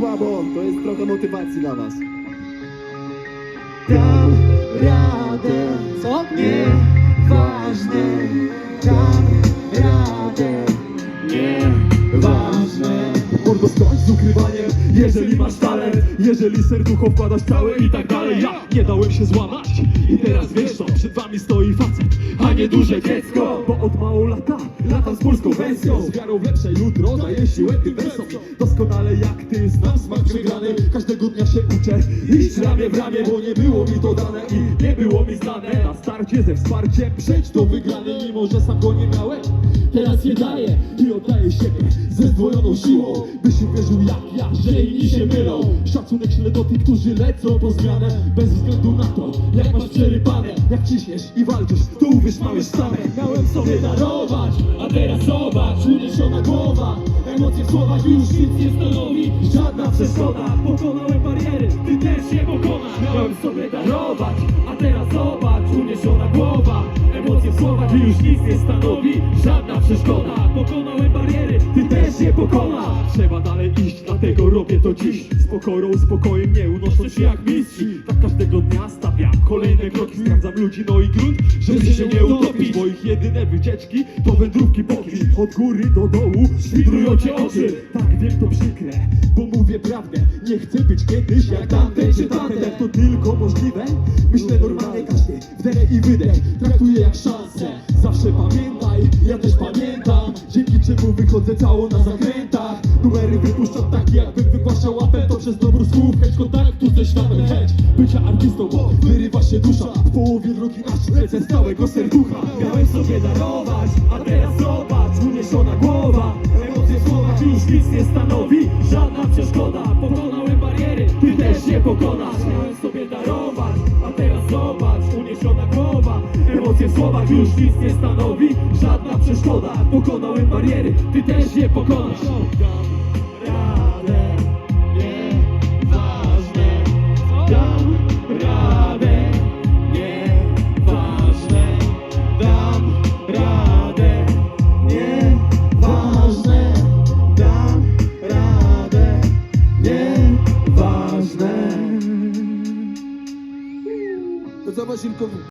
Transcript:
słabo, to jest trochę motywacji dla was. Z ukrywaniem, jeżeli masz talent Jeżeli serducho wkładasz całe i tak dalej. Ja nie dałem się złamać. I teraz wiesz co Przed wami stoi facet, a nie duże dziecko. Bo od mało lata latam z polską wersją. Z wiarą w lepsze jutro daję siłę tym wersom Doskonale jak ty znam smak wygrany Każdego dnia się uczę iść ramię w ramię Bo nie było mi to dane i nie było mi znane. Na starcie ze wsparciem przejść do wygrany Mimo, że sam go nie miałem Teraz je daję i oddaję siebie ze zdwojoną siłą Byś uwierzył jak ja, że inni się mylą. Szacunek ślę do tych, którzy lecą po zmianę Bez względu na to, jak masz przerypane Jak ciśniesz i walczysz, to uwierz małeś same Miałem sobie darować, a teraz zobacz Uniesiona głowa, emocje w słowach już nic nie stanowi Żadna przeszkoda, pokonałem bariery, ty też je pokonasz. Miałem sobie darować, a teraz słowach już nic nie stanowi Żadna przeszkoda, pokonałem bariery, ty też je pokonasz. Trzeba dalej iść, dlatego robię to dziś. Z pokorą, spokojem, nie unosząc się jak mistrz. Tak każdego dnia stawiam kolejne kroki. Sprawdzam ludzi, no i grunt, żeby się nie utopić. Moich jedyne wycieczki to wędrówki boki. Od góry do dołu świdrują cię oczy. Tak wiem to przykre, bo mówię prawdę. Nie chcę być kiedyś jak tamten czy tamten. Jak to tylko możliwe, myślę normalnie każdy Wdech i wydech, traktuję jak Zawsze pamiętaj, ja też pamiętam. Dzięki czemu wychodzę cało na zakrętach. Numery wypuszczam takie jakbym wygłaszał apel To przez dobór słów, chęć kontaktu ze światem. Chęć bycia artystą, bo wyrywa się dusza. W połowie drogi na lecę z całego serducha. Miałem sobie darować, a teraz zobacz Uniesiona głowa, emocje w słowach już nic nie stanowi? Żadna przeszkoda, pokonałem bariery Ty też je pokonasz. Miałem sobie darować, emocje w słowach już nic nie stanowi Żadna przeszkoda, pokonałem bariery Ty też je pokonasz radę, nieważne Dam radę, nieważne Dam radę, nieważne Dam radę, nieważne To co Wasilkowu?